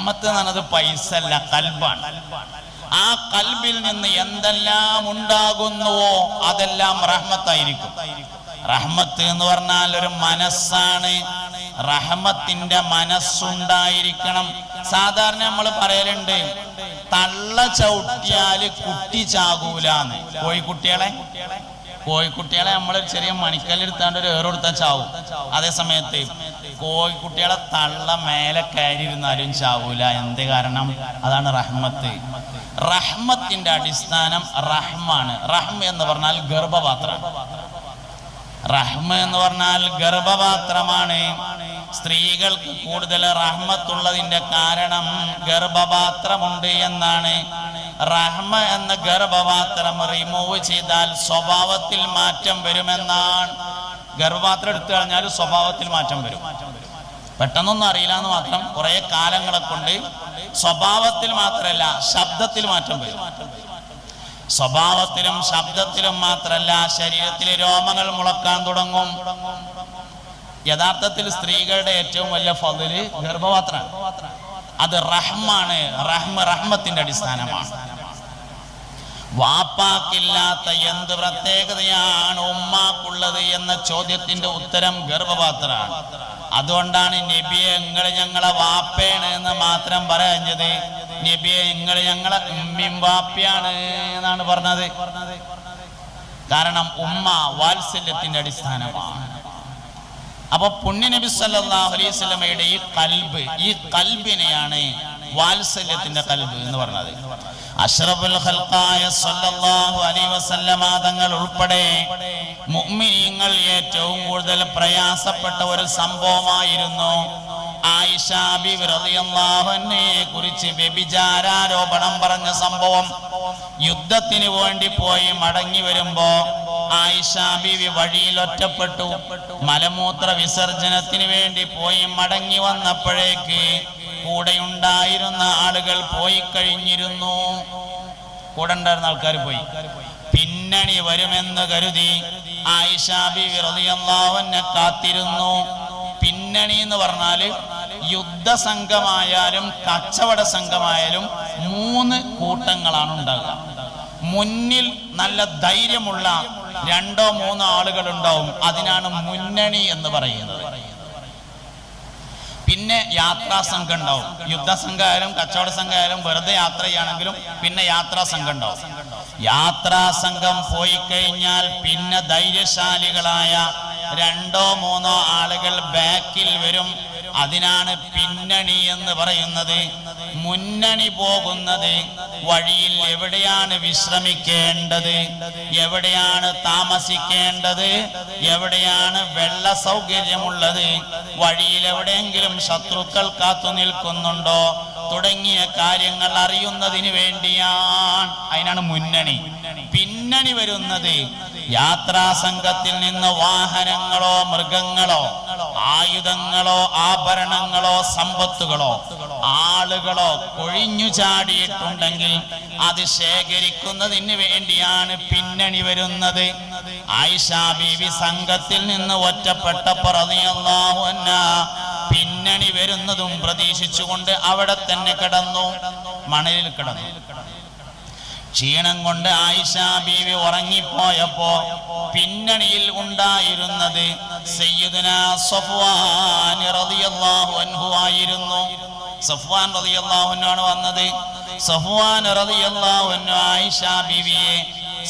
റഹ്മത്ത് എന്ന് പൈസ അല്ല കൽബാണ്. ആ കൽബിൽ നിന്ന് എന്തെല്ലാം ഉണ്ടാകുന്നുവോ അതെല്ലാം റഹ്മത്തായിരിക്കും. റഹ്മത്ത് എന്ന് പറഞ്ഞാൽ ഒരു മനസ്സാണ്. റഹ്മത്തിന്റെ മനസ്സുണ്ടായിരിക്കണം. സാധാരണ നമ്മൾ പറയലുണ്ട് തള്ള ചവിട്ടിയാൽ കുട്ടി ചാകൂലാന്ന്. കോഴിക്കുട്ടികളെ കോഴിക്കുട്ടികളെ നമ്മൾ ചെറിയ മണിക്കല്ലെടുത്താണ്ട് ഒരു ഏറെടുത്താൽ ചാവും. അതേ സമയത്ത് കോഴിക്കുട്ടികളെ തള്ള മേലെ കയറിയിരുന്നാലും ചാവൂല. എന്ത് കാരണം? അതാണ് റഹ്മത്ത്. റഹ്മത്തിന്റെ അടിസ്ഥാനം റഹ്മാണ്. റഹ്മ എന്ന് പറഞ്ഞാൽ ഗർഭപാത്രം. റഹ്മ എന്ന് പറഞ്ഞാൽ ഗർഭപാത്രമാണ്. സ്ത്രീകൾക്ക് കൂടുതൽ റഹ്മത്തുള്ളതിന്റെ കാരണം ഗർഭപാത്രമുണ്ട് എന്നാണ്. റഹ്മ എന്ന ഗർഭപാത്രം റിമൂവ് ചെയ്താൽ സ്വഭാവത്തിൽ മാറ്റം വരുമെന്നാണ് ഗർഭപാത്രം എടുത്തു കഴിഞ്ഞാൽ സ്വഭാവത്തിൽ മാറ്റം വരും. പെട്ടെന്നൊന്നും അറിയില്ല എന്ന് മാത്രം കുറെ കാലങ്ങളെ കൊണ്ട് സ്വഭാവത്തിൽ മാത്രമല്ല ശബ്ദത്തിൽ മാറ്റം വരും. സ്വഭാവത്തിലും ശബ്ദത്തിലും മാത്രമല്ല ശരീരത്തിലെ രോമങ്ങൾ മുളക്കാൻ തുടങ്ങും. യഥാർത്ഥത്തിൽ സ്ത്രീകളുടെ ഏറ്റവും വലിയ ഫതിൽ ഗർഭപാത്രമാണ്. അത് റഹ്മാണ്. റഹ്മ റഹ്മത്തിന്റെ അടിസ്ഥാനമാണ്. വാപ്പാക്കില്ലാത്ത എന്ത് പ്രത്യേകതയാണ് ഉമ്മാക്കുള്ളത് എന്ന ചോദ്യത്തിന്റെ ഉത്തരം ഗർഭപാത്രമാണ്. അതുകൊണ്ടാണ് നബിയെ നിങ്ങൾ ഞങ്ങളെ വാപ്പയാണ് എന്ന് മാത്രം പറഞ്ഞത്. നബിയെ നിങ്ങൾ ഞങ്ങളെ ഉമ്മിയും വാപ്പയാണ് എന്നാണ് പറഞ്ഞത്. കാരണം ഉമ്മ വാത്സല്യത്തിന്റെ അടിസ്ഥാനമാണ്. അപ്പൊ പുണ്യ നബി സല്ലല്ലാഹു അലൈഹി വസല്ലമയുടെ ഈ കൽബ് ഈ കൽബിനെയാണ് വാത്സല്യത്തിന്റെ കൽബ് എന്ന് പറഞ്ഞത്. അഷ്റഫുൽ ഖൽഖായ സല്ലല്ലാഹു അലൈഹി വസല്ലമ തങ്ങൾ ഉൾപ്പെടെ മുഅ്മിനീങ്ങൾ ഏറ്റവും കൂടുതൽ പ്രയാസപ്പെട്ട ഒരു സംഭവമായിരുന്നു. ആയിഷ ബിബി റളിയല്ലാഹു അൻഹയെ കുറിച്ച് വ്യഭിചാരാരോപണം പറഞ്ഞ സംഭവം. യുദ്ധത്തിന് വേണ്ടി പോയി മടങ്ങി വരുമ്പോ ആയിഷ ബിവി വഴിയിൽ ഒറ്റപ്പെട്ടു. മലമൂത്ര വിസർജനത്തിന് വേണ്ടി പോയി മടങ്ങി വന്നപ്പോഴേക്ക് കൂടെയുണ്ടായിരുന്ന ആളുകൾ പോയി കഴിഞ്ഞിരുന്നു കൂടെ ഉണ്ടായിരുന്ന ആൾക്കാർ പോയി. പിന്നണി വരുമെന്ന് കരുതി കാത്തിരുന്നു. പിന്നണി എന്ന് പറഞ്ഞാൽ യുദ്ധ സംഘമായാലും കച്ചവട സംഘമായാലും മൂന്ന് കൂട്ടങ്ങളാണ് ഉണ്ടാകുക മുന്നിൽ നല്ല ധൈര്യമുള്ള രണ്ടോ മൂന്നോ ആളുകൾ ഉണ്ടാവും അതിനാണ് മുന്നണി എന്ന് പറയുന്നത്. പിന്നെ യാത്രാ സംഘം ഉണ്ടാവും. യുദ്ധ സംഘമായാലും കച്ചവട സംഘമായാലും വെറുതെ യാത്ര പിന്നെ യാത്രാ സംഘം ഉണ്ടാവും. യാത്രാ സംഘം പോയി കഴിഞ്ഞാൽ പിന്നെ ധൈര്യശാലികളായ രണ്ടോ മൂന്നോ ആളുകൾ ബാക്കിൽ വരും. അതിനാണ് പിന്നണി എന്ന് പറയുന്നത്. മുന്നണി പോകുന്നത് വഴിയിൽ എവിടെയാണ് വിശ്രമിക്കേണ്ടത്? എവിടെയാണ് താമസിക്കേണ്ടത്? എവിടെയാണ് വെള്ള സൗകര്യമുള്ളത്? വഴിയിൽ എവിടെയെങ്കിലും ശത്രുക്കൾ കാത്തു നിൽക്കുന്നുണ്ടോ? തുടങ്ങിയ കാര്യങ്ങൾ അറിയുന്നതിന് വേണ്ടിയാണ്. അതിനാണ് മുന്നണി. പിന്നണി വരുന്നത് യാത്രാ സംഘത്തിൽ നിന്ന് വാഹനങ്ങളോ മൃഗങ്ങളോ ആയുധങ്ങളോ ആഭരണങ്ങളോ സമ്പത്തുകളോ. ആളുകളോ കൊഴിഞ്ഞു ചാടിയിട്ടുണ്ടെങ്കിൽ അത് ശേഖരിക്കുന്നതിന് വേണ്ടിയാണ് പിന്നണി വരുന്നത്. ആയിഷ ബീവി സംഘത്തിൽ നിന്ന് ഒറ്റപ്പെട്ട പറഞ്ഞ പിന്നണി വരുന്നതും പ്രതീക്ഷിച്ചുകൊണ്ട് അവിടെ തന്നെ കിടന്നു. മണലിൽ കിടന്നു. ക്ഷീണം കൊണ്ട് ആയിഷാ ബീവി ഉറങ്ങിപ്പോയപ്പോ പിന്നണിയിൽ ഉണ്ടായിരുന്നത് സയ്യിദുന സഫ്വാൻ റളിയല്ലാഹു അൻഹു ആയിരുന്നു. സഫ്വാൻ ആണ് വന്നത്. സഫ്വാൻ റളിയല്ലാഹു അൻഹു ആയിഷ ബിവിയെ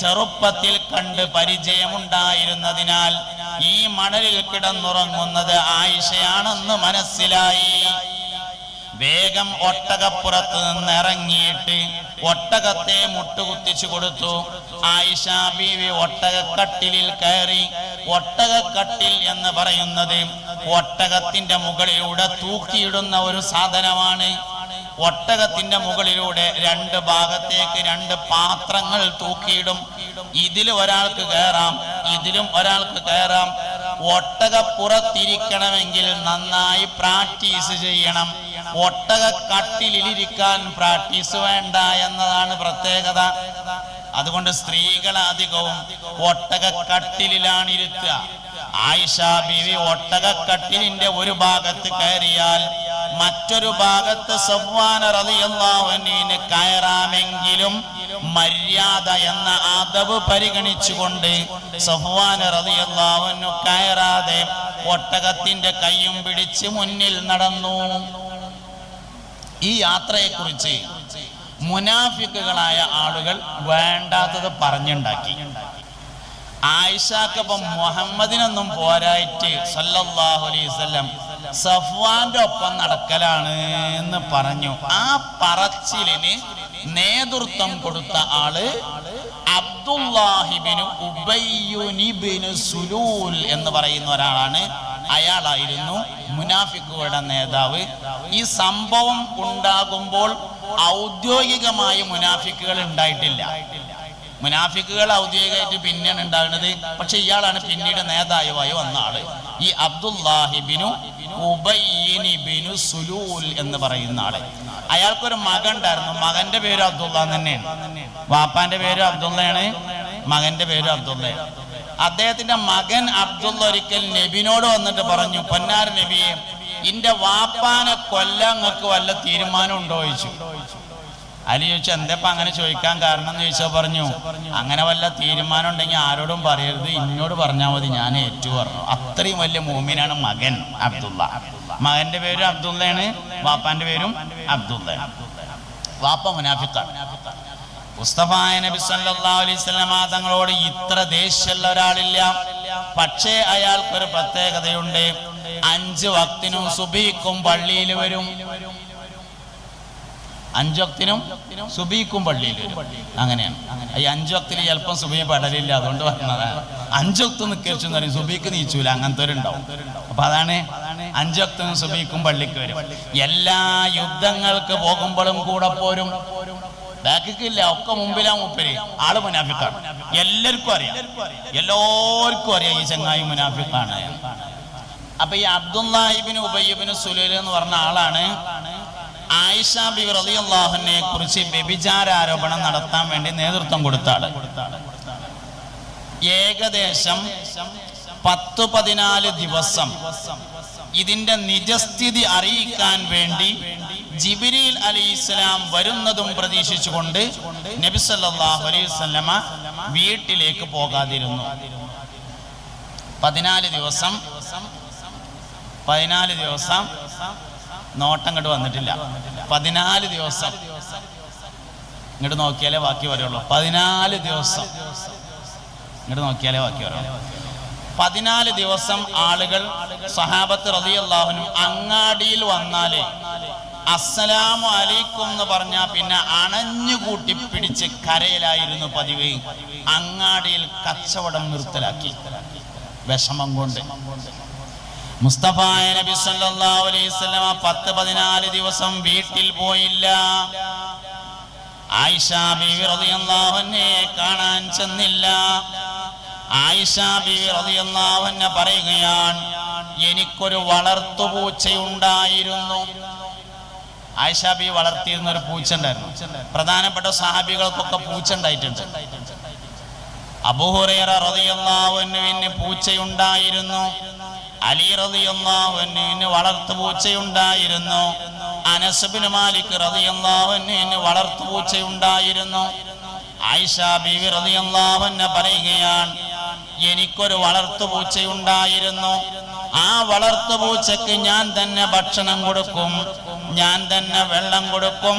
ചെറുപ്പത്തിൽ കണ്ട് പരിചയമുണ്ടായിരുന്നതിനാൽ ഈ മണലിൽ കിടന്നുറങ്ങുന്നത് ആയിഷയാണെന്ന് മനസ്സിലായി. വേഗം ഒട്ടകപ്പുറത്ത് നിന്ന് ഇറങ്ങിയിട്ട് ഒട്ടകത്തെ മുട്ടുകുത്തിച്ചു കൊടുത്തു. ആയിഷ ബീവി ഒട്ടകക്കട്ടിലിൽ കയറി ഒട്ടകക്കട്ടിൽ എന്ന് പറയുന്നത് ഒട്ടകത്തിന്റെ മുകളിലൂടെ തൂക്കിയിടുന്ന ഒരു സാധനമാണ്. ഒട്ടകത്തിന്റെ മുകളിലൂടെ രണ്ട് ഭാഗത്തേക്ക് രണ്ട് പാത്രങ്ങൾ തൂക്കിയിടും. ഇതിൽ ഒരാൾക്ക് കയറാം ഇതിലും ഒരാൾക്ക് കയറാം. ഒട്ടകപ്പുറത്തിരിക്കണമെങ്കിൽ നന്നായി പ്രാക്ടീസ് ചെയ്യണം. ഒട്ടകക്കട്ടിലിരിക്കാൻ പ്രാക്ടീസ് വേണ്ട എന്നതാണ് പ്രത്യേകത. അതുകൊണ്ട് സ്ത്രീകൾ അധികവും ഒട്ടകക്കട്ടിലാണ് ഇരുത്തുക ആയിഷ ബിവി ഒട്ടകക്കട്ടിലിന്റെ ഒരു ഭാഗത്ത് കയറിയാൽ മറ്റൊരു ഭാഗത്ത് സഫ്വാൻ കയറാമെങ്കിലും മര്യാദ എന്ന അതവ് പരിഗണിച്ചുകൊണ്ട് സഫ്വാൻ റളിയല്ലാഹുവിനു കയറാതെ ഒട്ടകത്തിന്റെ കൈയും പിടിച്ച് മുന്നിൽ നടന്നു. ഈ യാത്രയെക്കുറിച്ച് മുനാഫിക്കുകളായ ആളുകൾ വേണ്ടാത്തത് പറഞ്ഞുണ്ടാക്കി. ആയിഷാക്കൊപ്പം മുഹമ്മദിനൊന്നും പോരായിട്ട് സല്ലല്ലാഹു അലൈഹി വസല്ലം സഫ്വാന്റെ ഒപ്പം നടക്കലാണ് എന്ന് പറഞ്ഞു. ആ പറച്ചിലിന് നേതൃത്വം കൊടുത്ത ആൾ സുലൂൽ എന്ന് പറയുന്ന ഒരാളാണ്. അയാളായിരുന്നു മുനാഫിക്കുകളുടെ നേതാവ്. ഈ സംഭവം ഉണ്ടാകുമ്പോൾ ഔദ്യോഗികമായി മുനാഫിക്കുകൾ ഉണ്ടായിട്ടില്ല. മുനാഫിക്കുകൾ ഔദ്യോഗികമായിട്ട് പിന്നെയാണ് ഉണ്ടാകുന്നത്. പക്ഷെ ഇയാളാണ് പിന്നീട് നേതാവായി വന്ന ആൾ. ഈ അബ്ദുല്ലാഹിബിനു ഉബയ്യിനിബിനു സുലൂൽ എന്ന് പറയുന്ന ആൾ. അയാൾക്കൊരു മകൻ ഉണ്ടായിരുന്നു. മകന്റെ പേര് അബ്ദുള്ള തന്നെയാണ്. വാപ്പാന്റെ പേര് അബ്ദുള്ളയാണ്. മകന്റെ പേര് അബ്ദുള്ളയാണ്. അദ്ദേഹത്തിന്റെ മകൻ അബ്ദുള്ള ഒരിക്കൽ നബിനോട് വന്നിട്ട് പറഞ്ഞു പൊന്നാർ നബിയെ ഇന്റെ വാപ്പാനെ കൊല്ലാൻ നിങ്ങൾക്ക് വല്ല തീരുമാനം ഉണ്ടോ ചോദിച്ചു. അലി ചോദിച്ചു എന്തപ്പ അങ്ങനെ ചോദിക്കാൻ കാരണം? എന്ന് ചോദിച്ചാൽ പറഞ്ഞു അങ്ങനെ വല്ല തീരുമാനം ഉണ്ടെങ്കിൽ ആരോടും പറയരുത് ഇന്നോട് പറഞ്ഞാൽ മതി ഞാൻ ഏറ്റു പറഞ്ഞു അത്രയും വലിയ മൂമിനാണ് മകൻ അബ്ദുള്ള. മകന്റെ പേരും അബ്ദുള്ളയാണ് വാപ്പാന്റെ പേരും അബ്ദുള്ള വാപ്പ മുനാഫിക്കാണ്. മുസ്തഫായ നബി സല്ലല്ലാഹു അലൈഹി വസല്ലമ തങ്ങളോട് ഇത്ര ദേഷ്യമുള്ള ഒരാളില്ല. പക്ഷേ അയാൾക്കൊരു പ്രത്യേകതയുണ്ട്. അഞ്ച് വക്തിനും സുബീക്കും പള്ളിയിൽ വരും. അഞ്ചൊക്തിനും സുബീക്കും പള്ളിയിൽ വരും. അങ്ങനെയാണ്. ഈ അഞ്ചൊക്തിൽ ചിലപ്പം സുബീ പടലില്ല അതുകൊണ്ട് പറഞ്ഞതാണ്. അഞ്ചൊക്ത് എന്ന് പറയും. സുബീക്ക് നീച്ചൂല അങ്ങനത്തെ ഒരു ഉണ്ടാവും. അപ്പൊ അതാണ് അഞ്ചൊക്തിനും സുബീക്കും പള്ളിക്ക് വരും. എല്ലാ യുദ്ധങ്ങൾക്ക് പോകുമ്പോഴും കൂടെ പോരും. ബാക്കിക്കില്ല ഒക്കെ മുമ്പിലാ മുപ്പര്. ആൾ മുനാഫിക്കാണ്. എല്ലാവർക്കും അറിയാം. എല്ലാവർക്കും അറിയാം ഈ ചങ്ങായി മുനാഫിക്കാണ്. അപ്പൊ ഈ അബ്ദുല്ലാഹിബിന് ഉബയ്യബിന് സുലൈൽ എന്ന് പറഞ്ഞ ആളാണ്. ആയിഷ ബി റളിയല്ലാഹുവിനെ കുറിച്ച് വ്യഭിചാരാരോപണം നടത്താൻ വേണ്ടി നേതൃത്വം കൊടുത്ത ആൾ. ഏകദേശം പത്ത് പതിനാല് ദിവസം ഇതിന്റെ നിജസ്ഥിതി അറിയിക്കാൻ വേണ്ടി ജിബിരിൽ അലി ഇസ്ലാം വരുന്നതും പ്രതീക്ഷിച്ചുകൊണ്ട് നബി സല്ലല്ലാഹു അലൈഹി വസല്ലമ വീട്ടിലേക്ക് പോകാതിരുന്നു. പതിനാല് ദിവസം പതിനാല് ദിവസം നോട്ടം ഇങ്ങോട്ട് വന്നിട്ടില്ല. പതിനാല് ദിവസം. ഇങ്ങോട്ട് നോക്കിയാലേ ബാക്കി വരുള്ളൂ. പതിനാല് ദിവസം. ഇങ്ങോട്ട് നോക്കിയാലേ ബാക്കി വരുള്ളൂ. പതിനാല് ദിവസം ആളുകൾ സഹാബത്ത് റളിയല്ലാഹുനും അങ്ങാടിയിൽ വന്നാലേ അസ്സലാമു അലൈക്കും എന്ന് പറഞ്ഞാൽ പിന്നെ അണഞ്ഞുകൂട്ടി പിടിച്ച് കരയിലായിരുന്നു പതിവ്. അങ്ങാടിയിൽ കച്ചവടം നിർത്തലാക്കി. വിഷമം കൊണ്ട്. മുസ്തഫായ നബി സല്ലല്ലാഹു അലൈഹി വസല്ലമ പത്ത് പതിനാല് ദിവസം വീട്ടിൽ പോയില്ല. ആയിഷ ബീവി റളിയല്ലാഹു അൻഹയെ കാണാൻ ചെന്നില്ല. ആയിഷ ബീവി റളിയല്ലാഹു അൻഹ പറയുകയാണ് എനിക്കൊരു വളർത്തു പൂച്ചയുണ്ടായിരുന്നു. ആയിഷ ബി വളർത്തിയിരുന്ന ഒരു പൂച്ച ഉണ്ടായിരുന്നു. പ്രധാനപ്പെട്ട സഹാബികൾക്കൊക്കെ പൂച്ച ഉണ്ടായിട്ടുണ്ട്. അബൂഹുറൈറ റളിയല്ലാഹു അൻഹുവിന് പൂച്ചയുണ്ടായിരുന്നു. അലി അൻഹുവിന് വളർത്തു പൂച്ചയുണ്ടായിരുന്നു. അനസ് ബിൻ മാലിക് അൻഹുവിന് വളർത്തു പൂച്ചയുണ്ടായിരുന്നു. ആയിഷ ബീവി പറയുകയാണ് എനിക്കൊരു വളർത്തു പൂച്ചയുണ്ടായിരുന്നു. ആ വളർത്തു പൂച്ചക്ക് ഞാൻ തന്നെ ഭക്ഷണം കൊടുക്കും ഞാൻ തന്നെ വെള്ളം കൊടുക്കും.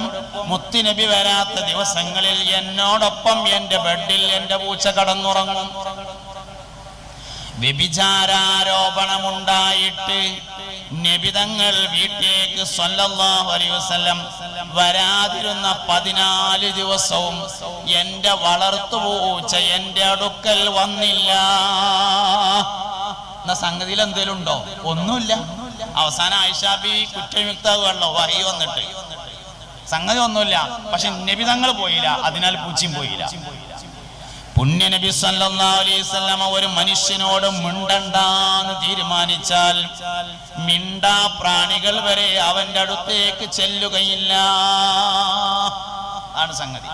മുത്തിനബി വരാത്ത ദിവസങ്ങളിൽ എന്നോടൊപ്പം എന്റെ ബെഡിൽ എന്റെ പൂച്ച കടന്നുറങ്ങും. വ്യഭിചാരാരോപണമുണ്ടായിട്ട് നബിതങ്ങൾ വീട്ടിലേക്ക് സ്വല്ലാഹുലം വരാതിരുന്ന പതിനാല് ദിവസവും എന്റെ വളർത്തുപൂച്ച എന്റെ അടുക്കൽ വന്നില്ല. എന്ന സംഗതിയിൽ എന്തേലും ഉണ്ടോ? ഒന്നുമില്ല. അവസാനം ആയിഷാബി കുറ്റയുക്താവുകയല്ലോ വഹി വന്നിട്ട്. സംഗതി ഒന്നുമില്ല. പക്ഷെ നബിതങ്ങൾ പോയില്ല അതിനാൽ പൂച്ചയും പോയില്ല. പുണ്യ നബി ഒരു മനുഷ്യനോട് മിണ്ടണ്ടാന്ന് തീരുമാനിച്ചാൽ മിണ്ടാ പ്രാണികൾ വരെ അവന്റെ അടുത്തേക്ക് ചെല്ലുകയില്ല. ആണ് സംഗതി.